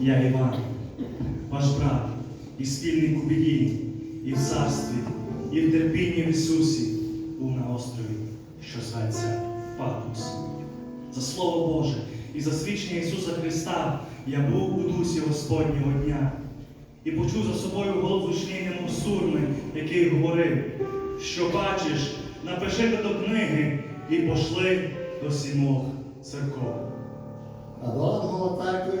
Я Іван, ваш брат і спільник у біді, і в царстві, і в терпінні в Ісусі був на острові, що зветься Патмос. За Слово Боже і за свідчення Ісуса Христа я був у дусі Господнього дня і почув за собою голос гучний, немов який говорив, що бачиш, напиши до книги і пошли до сімох церков. А до церкви,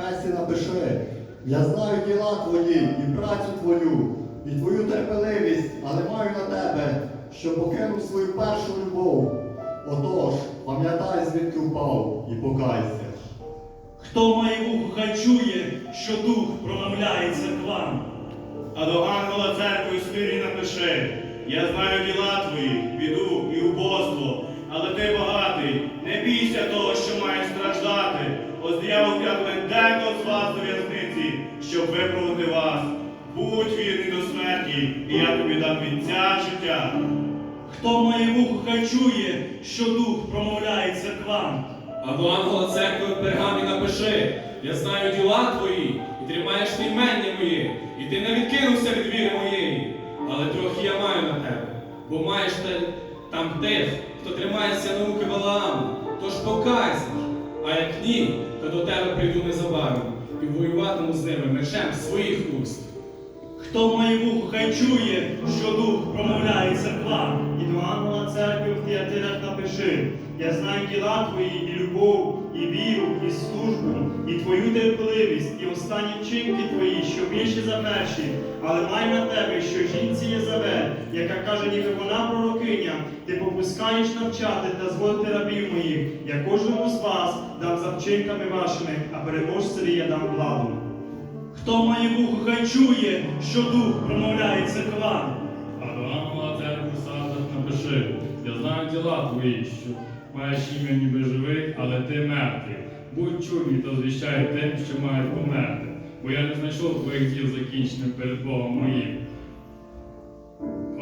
в напиши, я знаю діла твої і працю твою, і твою терпеливість, але маю на тебе, що покинув свою першу любов. Отож, пам'ятай, звідки впав, і покайся. Хто має вухо, хай чує, що дух промовляє церквам. А до ангела церкви у смирі напиши, я знаю діла твої, біду і убоство, але ти багатий, не бійся того, що маєш страждати. Диявол тягне декого з вас до в'язниці, щоб виправити вас. Будь вірний до смерті, і я тобі дам вінця життя. Хто має вухо, хай чує, що дух промовляє церквам. А до ангела церкви в пергамі напиши, я знаю діла твої, і тримаєш ти імення моє, і ти не відкинувся від віри моєї. Але трохи я маю на тебе, бо маєш те- там тих, хто тримається науки Валааму, тож покайся. А як ні, то до тебе прийду незабаром і воюватиму з ними мечем своїх уст. Хто має вухо, хай чує, що дух промовляє церквам. І до ангела церкви в Тіатирах напиши, я знаю діла твої, і любов, і віру, і службу, і твою терпеливість, і останні вчинки твої, що більше за перші, але май на тебе, що жінці є Єзавель, яка каже, ніби вона пророкиня, ти попускаєш навчати та зводити рабів моїх, я кожному з вас дам за вчинками вашими, а переможцеві я дам владу. Хто має вухо, хай чує, що дух промовляє церквам. А до ангела церкви в Сардах напиши, я знаю діла твої, що маєш ім'я ніби живий, але ти мертвий. Будь чуйний та звіщай тим, що мають померти, бо я не знайшов твоїх діл закінченим перед Богом моїм.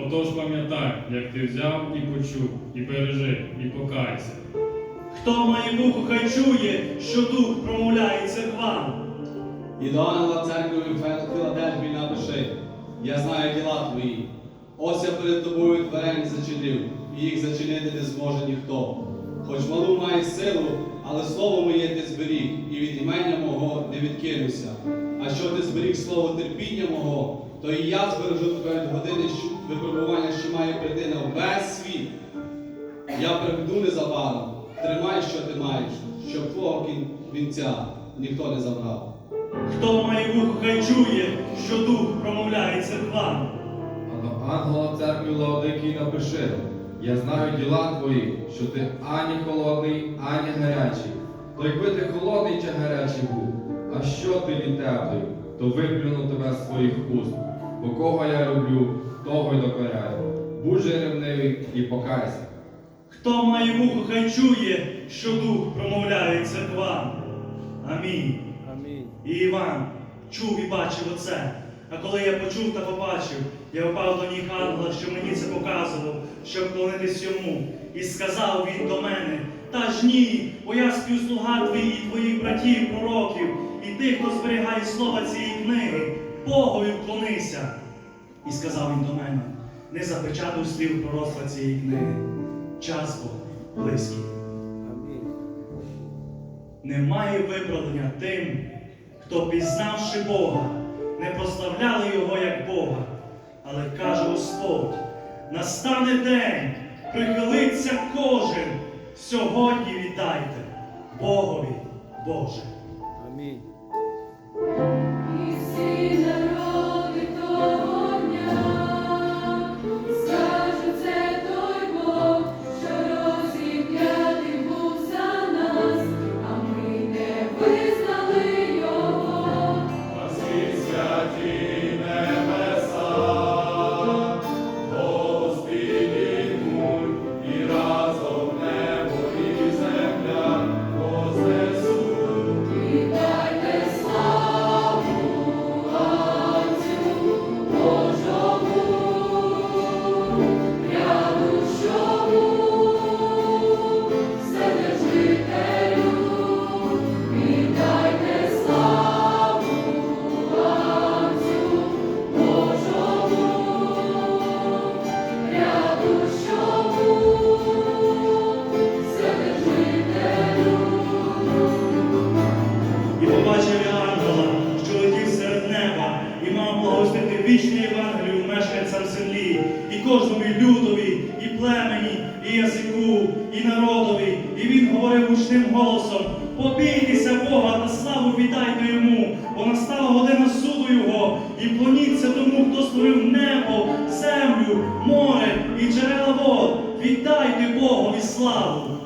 Отож пам'ятай, як ти взяв і почув, і бережи, і покайся. Хто має вухо, хай чує, що дух промовляє церквам. І до ангела церкви в Філадельфії напиши, я знаю діла твої. Ось я перед тобою дверей зачинив, і їх зачинити не зможе ніхто. Хоч малу маєш силу, але слово моє ти зберіг, і від імення мого не відкинуся. А що ти зберіг слово терпіння мого, то і я збережу тебе від години випробування, що має прийти на весь світ. Я прийду незабаром, тримай, що ти маєш, щоб твого вінця ніхто не забрав. Хто має вухо, хай чує, що дух промовляє церквам. А до ангела церкви Лаодикії напиши, я знаю діла твої, що ти ані холодний, ані гарячий. То якби ти холодний чи гарячий був, а що ти від теплий, то виплюну тебе з своїх уст. Бо кого я люблю, того й докоряю. Будь же ревнивий і покайся. Хто має вухо, хай чує, що дух промовляє церквам. Амінь. І Іван чув і бачив оце. А коли я почув та побачив, я впав до ніг ангела, що мені це показував, щоб вклонитись йому. І сказав він до мене: Та ж ні, бо я співслуга твій і твоїх братів, пророків, і тих, хто зберігає слова цієї книги, Богові вклонися. І сказав він до мене: не запечатуй слів пророцтва цієї книги. Час бо близький. Немає виправдання тим, хто, пізнавши Бога, не прославляли Його як Бога. Але каже Господь, настане день, прихилиться кожен, сьогодні віддайте Богові Боже. І вічну Євангелію мешканцям землі, і кожному і людові, і племені, і язику, і народові. І він говорив гучним голосом: побійтеся Бога, та славу віддайте йому, бо настала година суду Його, і плоніться тому, хто створив небо, землю, море і джерела вод. Віддайте і славу.